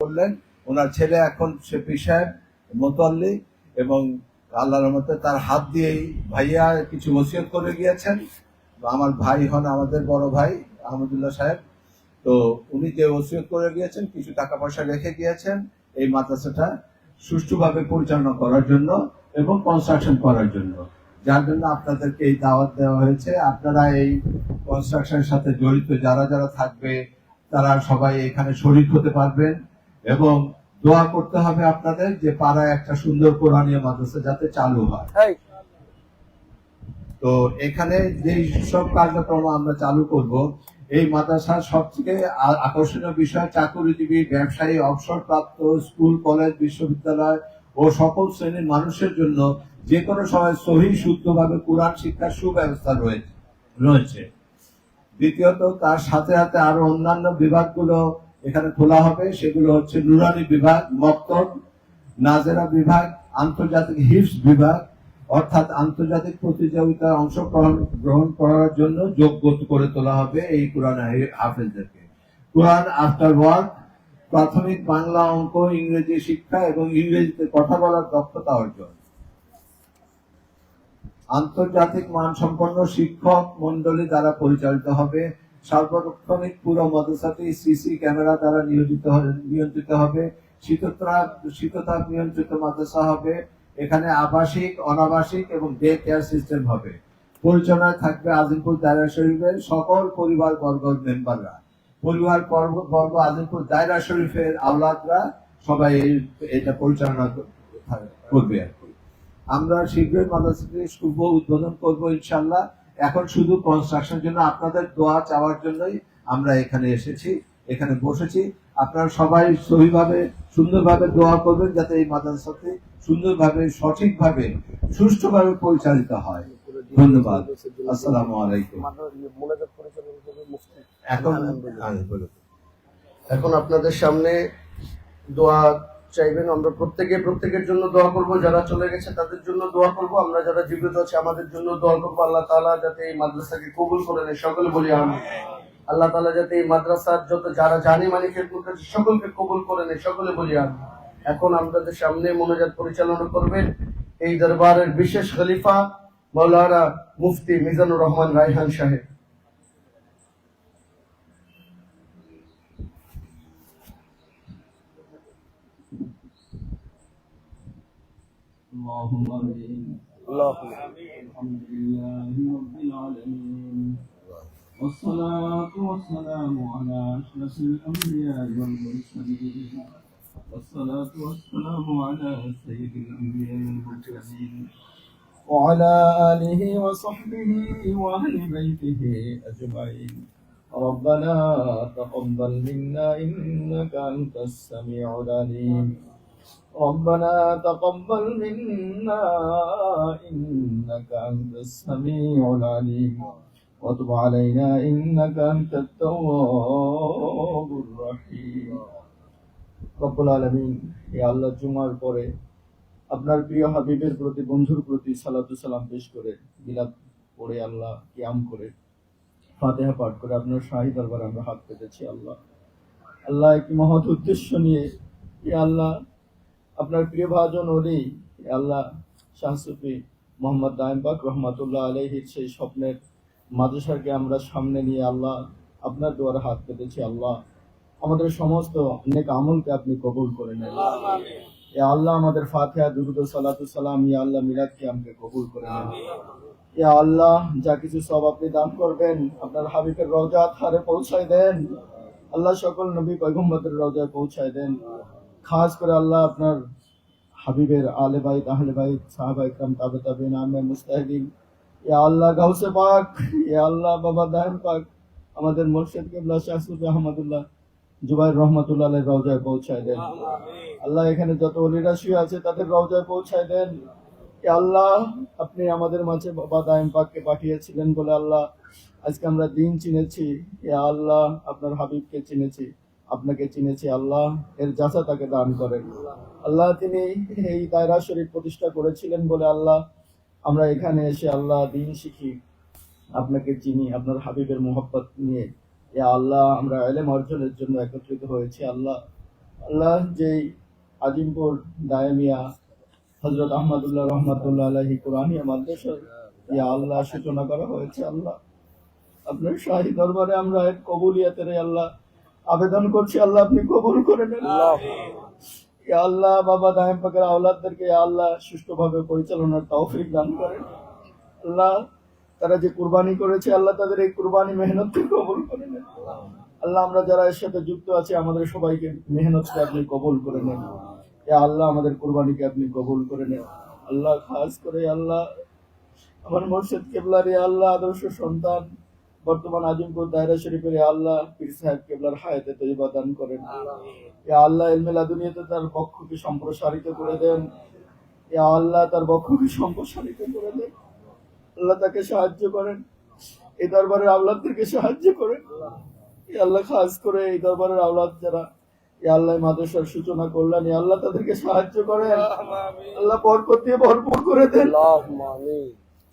করলেন। ওনার ছেলে এখন শেফি সাহেব, মোতাল্লি, এবং আল্লাহর মতে তার হাত দিয়েই ভাইয়া কিছু ওসিয়ত করে গিয়েছেন। আমার ভাই হন আমাদের বড় ভাই, আহমদুল্লাহ সাহেব। তো উনি যে ওসিয়ত করে গিয়েছেন, কিছু টাকা পয়সা রেখে গিয়েছেন এই মাদ্রাসাটা সুষ্ঠুভাবে পরিচালনা করার জন্য এবং কনস্ট্রাকশন করার জন্য। যার জন্য আপনাদেরকে এই দাওয়াত দেওয়া হয়েছে। আপনারা এই কনস্ট্রাকশনের সাথে জড়িত যারা যারা থাকবে, তারা সবাই এখানে শরিক হতে পারবেন। এবং দোয়া করতে হবে আপনাদের যে পাড়ায় একটা সুন্দর কোরআনীয় মাদ্রাসা যাতে চালু হয়। তো এখানে যে সব কার্যক্রম আমরা চালু করব এই মাদ্রাসার সবথেকে আকর্ষণীয় বিষয় চাকরিজীবী ব্যবসায়ী অবসরপ্রাপ্ত স্কুল কলেজ বিশ্ববিদ্যালয় ও সকল শ্রেণির মানুষের জন্য যে কোনো সময় সহি শুদ্ধভাবে কোরআন শিক্ষার সুব্যবস্থা রয়েছে। রয়েছে। দ্বিতীয়ত তার সাথে সাথে আরও অন্যান্য বিভাগগুলো এখানে খোলা হবে। সেগুলো হচ্ছে নুরানি বিভাগ মক্তব নাজেরা বিভাগ, আন্তর্জাতিক হিপস বিভাগ, অর্থাৎ আন্তর্জাতিক প্রতিযোগিতায় অংশগ্রহণ, গ্রহণ করার জন্য যোগ্য করে তোলা হবে এই কোরআন হাফেজদেরকে। কোরআন আফটার ওয়ার্ক প্রাথমিক বাংলা অঙ্ক, ইংরেজি শিক্ষা এবং ইংরেজিতে কথা বলার দক্ষতা অর্জন। আন্তর্জাতিক মানসম্পন্ন শিক্ষক মন্ডলী দ্বারা পরিচালিত হবে। সার্বক্ষণিক পুরো মাদ্রাসাটি সিসি ক্যামেরা দ্বারা নিয়োজিত নিয়ন্ত্রিত হবে। শীততাপ শীততাপ নিয়ন্ত্রিত মাদ্রাসা হবে। এখানে আবাসিক, অনাবাসিক এবং ডে কেয়ার সিস্টেম হবে। পরিচালনায় থাকবে আজিমপুর দায়রা শরীফের সকল পরিবার বর্গ মেম্বাররা। পরিবার বর্গ আজিমপুর দায়রা শরীফের আওলাদরা সবাই এটা পরিচালনা করবে আর কি। আমরা শীঘ্রই মাদ্রাসাটি শুভ উদ্বোধন করব ইনশাল্লাহ। এখন শুধু কনস্ট্রাকশন জন্য, আপনাদের দোয়া চাওয়ার জন্যই আমরা এখানে এসেছি, এখানে বসেছি। আপনারা সবাই সহিভাবে, সুন্দরভাবে দোয়া করবেন যাতে এই মাদ্রাসাটি সুন্দরভাবে, সঠিকভাবে, সুষ্ঠুভাবে পরিচালিত হয়। ধন্যবাদ। আসসালামু আলাইকুম। এখন এখন আপনাদের সামনে দোয়া চাইবেন, আমরা প্রত্যেকে প্রত্যেকের জন্য দোয়া করব। যারা চলে গেছে, তাদের জন্য দোয়া করব। আমরা যারা জীবিত আছে, আমাদের জন্য দোয়া করব। আল্লাহ তালা যাতে এই মাদ্রাসাকে কবুল করে নেয়। সকলে বলি আমি আল্লাহ তাআলা যাতে এই মাদ্রাসার যত যারা জানি করতেছে সকলকে কবুল করে নেয়। সকলে বলি আমি এখন আপনাদের সামনে মনোজাত পরিচালনা করবেন এই দরবারের বিশেষ খলিফা মৌলানা মুফতি মিজানুর রহমান রায়হান সাহেব। اللهم آمين الحمد لله رب العالمين والصلاة والسلام على أشرف الأنبياء والمرسلين والصلاة والسلام على سيد الأنبياء والمرسلين وعلى آله وصحبه وأهل بيته أجمعين ربنا تقبل منا إنك أنت السميع العليم ربنا تقبل منا إنك أنت السميع العليم وتب علينا إنك أنت التواب الرحيم রব্বুল আলমিন এই আল্লাহ জুমার পরে আপনার প্রিয় হাবিবের প্রতি বন্ধুর প্রতি সালাতু সালাম পেশ করে বিলাপ পড়ে আল্লাহ কিয়াম করে ফাতেহা পাঠ করে আপনার শাহী দরবারে আমরা হাত পেতেছি আল্লাহ আল্লাহ একটি মহৎ উদ্দেশ্য নিয়ে এ আল্লাহ আপনার প্রিয় ভাজন ওলি আল্লাহ শাহসুফি মোহাম্মদ দাইম পাক রহমাতুল্লাহ আলহির সেই স্বপ্নের মাদ্রাসাকে আমরা সামনে নিয়ে আল্লাহ আপনার দুয়ারে হাত পেতেছি আল্লাহ। আমাদের সমস্ত অনেক আমলকে আপনি কবুল করে নেন। এ আল্লাহ আমাদের ফাতিহা, দুরুদ সালাতু সালাম ইয়া আল্লাহ মিলাদ আমাকে কবুল করে নেন। ইয়া আল্লাহ যা কিছু সব আপনি দান করবেন, আপনার হাবিবের রওজা হারে পৌঁছায় দেন। আল্লাহ সকল নবী পয়গম্বরের রওজায় পৌঁছায় দেন। খাস করে আল্লাহ আপনার হাবিবের আলে বাইত আহলে বাইত সাহাবা ইকরাম তাবে তাবিন আমের মুস্তাহিদিন ইয়া আল্লাহ গাউসে পাক ইয়া আল্লাহ বাবা দাহেন পাক আমাদের মুর্শিদ কেবলা শাহ সুফি আহমদুল্লাহ জুবাইর রহমতুল্লাহ রওজায় পৌঁছায় দেন। আল্লাহ এখানে যত অলিরা শুয়ে আছে তাদের রওজায় পৌঁছায় দেন। এ আল্লাহ আপনি আমাদের মাঝে বাবা দায়েম পাককে পাঠিয়েছিলেন বলে আল্লাহ আজকে আমরা দিন চিনেছি। এ আল্লাহ আপনার হাবিবকে চিনেছি। আপনাকে চিনেছি আল্লাহ, এর যাচা তাকে দান করেন। আল্লাহ তিনি এই দায়রা শরীফ প্রতিষ্ঠা করেছিলেন বলে আল্লাহ, আমরা এখানে এসে আল্লাহ দিন শিখি, আপনাকে চিনি, আপনার হাবিবের মোহব্বত নিয়ে। এ আল্লাহ, আমরা এলেম অর্জনের জন্য একত্রিত হয়েছি আল্লাহ। আল্লাহ যেই আজিমপুর দায়মিয়া হজরত আহমদুল্লাহ রহমতুল্লাহ আলহি কোরআনিয়া মাদ্রাসার ইয়া আল্লাহ সূচনা করা হয়েছে আল্লাহ। আপনার শাহী দরবারে আমরা এক কবুলিয়াতের আল্লাহ আবেদন করছি আল্লাহ আপনি কবুল করে নেন। আল্লাহ বাবা দায়েম পাকের আওলাদদেরকে আল্লাহ সুষ্ঠুভাবে পরিচালনার তৌফিক দান করেন। আল্লাহ তারা যে কুরবানি করেছে আল্লাহ তাদের এই কুরবানি মেহনতকে কবুল করে নেন। আল্লাহ আমরা যারা এর সাথে যুক্ত আছি আমাদের সবাইকে মেহনতকে আপনি কবুল করে নেন। ইয়া আল্লাহ আমাদের কুরবানিকে আপনি কবুল করে নেন। আল্লাহ খাস করে আল্লাহ আমার মুর্শিদ কেবলার আল্লাহ আদর্শ সন্তান। বর্তমান আজিমপুর দায়রা শরীফের আল্লাহ পীর সাহেব কেবলার হায়াতে তৈবা দান করেন। ইয়া আল্লাহ ইলমেলা দুনিয়াতে তার পক্ষকে সম্প্রসারিত করে দেন। ইয়া আল্লাহ তার পক্ষকে সম্প্রসারিত করে দেন। আল্লাহ তাকে সাহায্য করেন। এই দরবারের আওলাদদেরকে সাহায্য করেন। ইয়া আল্লাহ খাস করে এই দরবারের আওলাদ যারা আল্লাহ মাদ্রাসার সূচনা করলেন আল্লাহ তাদেরকে সাহায্য করেন। আল্লাহ বরকত দিয়ে ভরপুর করে দেন।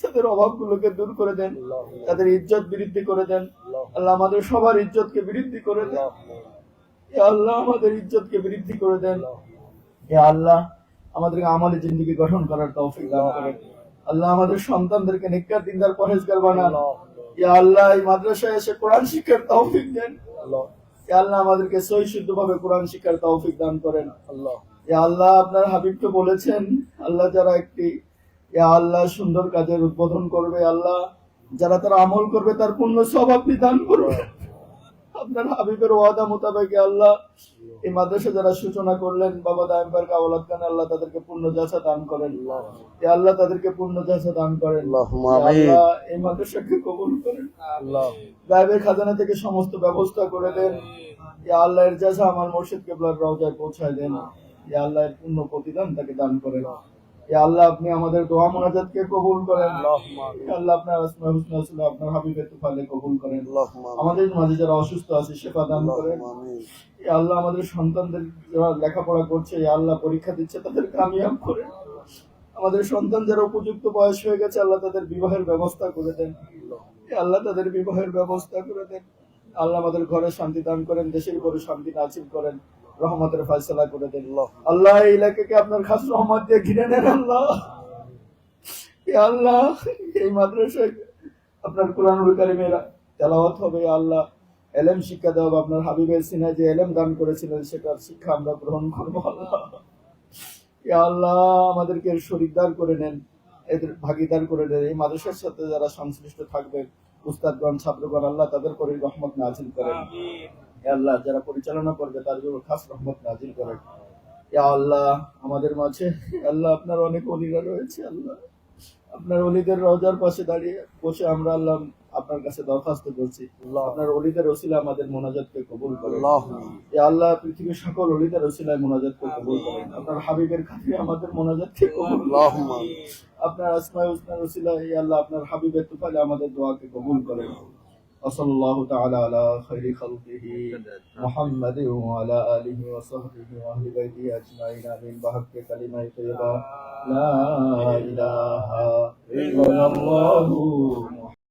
তাদের অভাবগুলোকে দূর করে দেন তাদের ইজ্জত বৃদ্ধি করে দেন। আল্লাহ আমাদের সবার ইজ্জতকে বৃদ্ধি করে দেন। আল্লাহ আমাদের ইজ্জতকে বৃদ্ধি করে দেন। ইয়া আল্লাহ আমাদেরকে আমলে জিন্দিগি গঠন করার তৌফিক দান করেন আল্লাহ আমাদের সন্তানদেরকে নিকার দিনদার পরেজগার বানান। ইয়া আল্লাহ এই মাদ্রাসায় এসে কোরআন শিক্ষার তৌফিক দেন। ইয়া আল্লাহ আমাদেরকে সহি শুদ্ধভাবে কোরআন শিক্ষার তৌফিক দান করেন। আল্লাহ ইয়া আল্লাহ আপনার হাবিবকে বলেছেন আল্লাহ যারা একটি ইয়া আল্লাহ সুন্দর কাজের উদ্বোধন করবে আল্লাহ যারা তারা আমল করবে তার পূর্ণ সব আপনি দান করবেন আপনার হাবিবের ওয়াদা মোতাবেক আল্লাহ এই মাদ্রাসা যারা সূচনা করলেন বাবা দায়ম্বার কাওলাদ খান আল্লাহ তাদেরকে পূর্ণ জাসা দান করেন। ইয়া আল্লাহ তাদেরকে পূর্ণ জাসা দান করেন। আল্লাহ এই মাদ্রাসাকে কবুল করেন। গায়েবের খাজানা থেকে সমস্ত ব্যবস্থা করে দেন। ইয়া আল্লাহ এর জাযা আমার মুর্শিদ কেবলার রওজায় পৌঁছায় দেন। ইয়া আল্লাহ এর পূর্ণ প্রতিদান তাকে দান করেন। আল্লাহ আপনি আমাদের দোয়া মোনাজাতকে কবুল করেন। আল্লাহ আপনার আসমা হুসনা ছিল আপনার হাবিবের তুফালে কবুল করেন। আমাদের মাঝে যারা অসুস্থ আছে সেবা দান করেন। আল্লাহ আমাদের সন্তানদের যারা লেখাপড়া করছে আল্লাহ পরীক্ষা দিচ্ছে তাদের কামিয়াব করেন। আমাদের সন্তান যারা উপযুক্ত বয়স হয়ে গেছে আল্লাহ তাদের বিবাহের ব্যবস্থা করে দেন। আল্লাহ তাদের বিবাহের ব্যবস্থা করে দেন। আল্লাহ আমাদের ঘরে শান্তি দান করেন দেশের ঘরে শান্তি নাচিল করেন। রহমতের ফয়সালা করে দেন আল্লাহ, এই এলাকাকে আপনার খাস রহমত দিয়ে ঘিরে নেন আল্লাহ। আল্লাহ, এই মাদ্রাসায় আপনার কোরআনুল কারিমেরা তেলাওয়াত হবে আল্লাহ। এলেম শিক্ষা দেওয়া আপনার হাবিবের সিনা যে এলেম দান করেছিলেন, সেটার শিক্ষা আমরা গ্রহণ করব আল্লাহ। আল্লাহ, আমাদেরকে শরীরদার করে নেন এদের ভাগিদার করে নেন এই মাদ্রাসার সাথে যারা সংশ্লিষ্ট থাকবেন, উস্তাদগণ, ছাত্রগণ, আল্লাহ তাদের করে রহমত নাজিল করেন। আল্লাহ যারা পরিচালনা করবে তার জন্য খাস রহমত নাজিল করেন। আল্লাহ আমাদের মাঝে আল্লাহ আপনার অনেক অলিরা রয়েছে আল্লাহ। আপনার অলিদের রোজার পাশে দাঁড়িয়ে বসে আমরা আল্লাহ আপনার কাছে দরখাস্ত করছি। আপনার অলিদের ওসিলা আমাদের মোনাজাতকে কবুল করেন। আল্লাহ। পৃথিবীর সকল অলিদের ওসিলায় মোনাজাতকে কবুল করেন। আপনার হাবিবের খাতিরে আমাদের মোনাজাতকে কবুল আপনার আসমায় উসনার ওসিলায় ইয়া আল্লাহ আপনার হাবিবের তুফালে আমাদের দোয়াকে কবুল করেন। وصلى الله تعالى على خير خلقه محمد وعلى آله وصحبه وأهل بيته أجمعين. آمين. بحق كلمة طيبة. لا إله إلا الله.